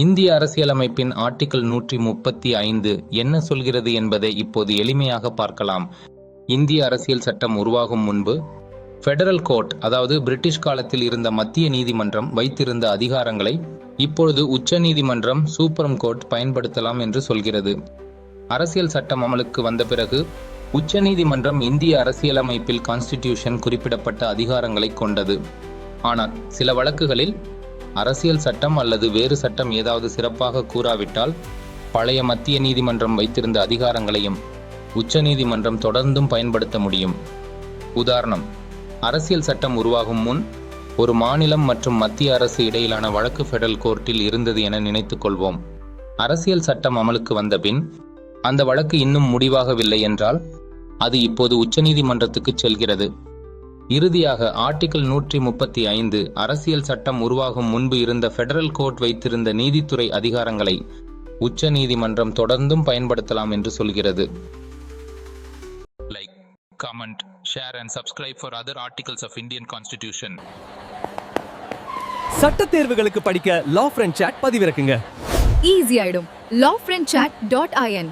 இந்திய அரசியலமைப்பின் ஆர்டிகிள் நூற்றி முப்பத்தி ஐந்து என்ன சொல்கிறது என்பதை இப்போது எளிமையாக பார்க்கலாம். இந்திய அரசியல் சட்டம் உருவாகும் முன்பு ஃபெடரல் கோர்ட் அதாவது பிரிட்டிஷ் காலத்தில் இருந்த மத்திய நீதிமன்றம் வைத்திருந்த அதிகாரங்களை இப்பொழுது உச்ச நீதிமன்றம் சூப்ரம் கோர்ட் பயன்படுத்தலாம் என்று சொல்கிறது. அரசியல் சட்டம் அமலுக்கு வந்த பிறகு உச்சநீதிமன்றம் இந்திய அரசியலமைப்பில் கான்ஸ்டிடியூஷன் குறிப்பிடப்பட்ட அதிகாரங்களை கொண்டது. ஆனால் சில வழக்குகளில் அரசியல் சட்டம் அல்லது வேறு சட்டம் ஏதாவது சிறப்பாக கூறாவிட்டால் பழைய மத்திய நீதிமன்றம் வைத்திருந்த அதிகாரங்களையும் உச்சநீதிமன்றம் தொடர்ந்தும் பயன்படுத்த முடியும். உதாரணம் அரசியல் சட்டம் உருவாகும் முன் ஒரு மாநிலம் மற்றும் மத்திய அரசு இடையிலான வழக்கு ஃபெடரல் கோர்ட்டில் இருந்தது என நினைத்துக் கொள்வோம். அரசியல் சட்டம் அமலுக்கு வந்த பின் அந்த வழக்கு இன்னும் முடிவாகவில்லை என்றால் அது இப்போது உச்சநீதிமன்றத்துக்கு செல்கிறது. இறுதியாக ஆர்டிகிள் நூற்றி முப்பத்தி ஐந்து அரசியல் சட்டம் உருவாகும் முன்பு இருந்த ஃபெடரல் கோர்ட் வைத்திருந்த நீதித்துறை அதிகாரங்களை உச்ச நீதிமன்றம் தொடர்ந்தும் பயன்படுத்தலாம் என்று சொல்கிறது. Like comment share and subscribe for other articles of Indian constitution சட்டத் தேர்வுகளுக்கு படிக்க லா ஃப்ரெண்ட் சாட் பதிவிறக்குங்க. ஈஸி ஆயிடும். Law friend chat dot IN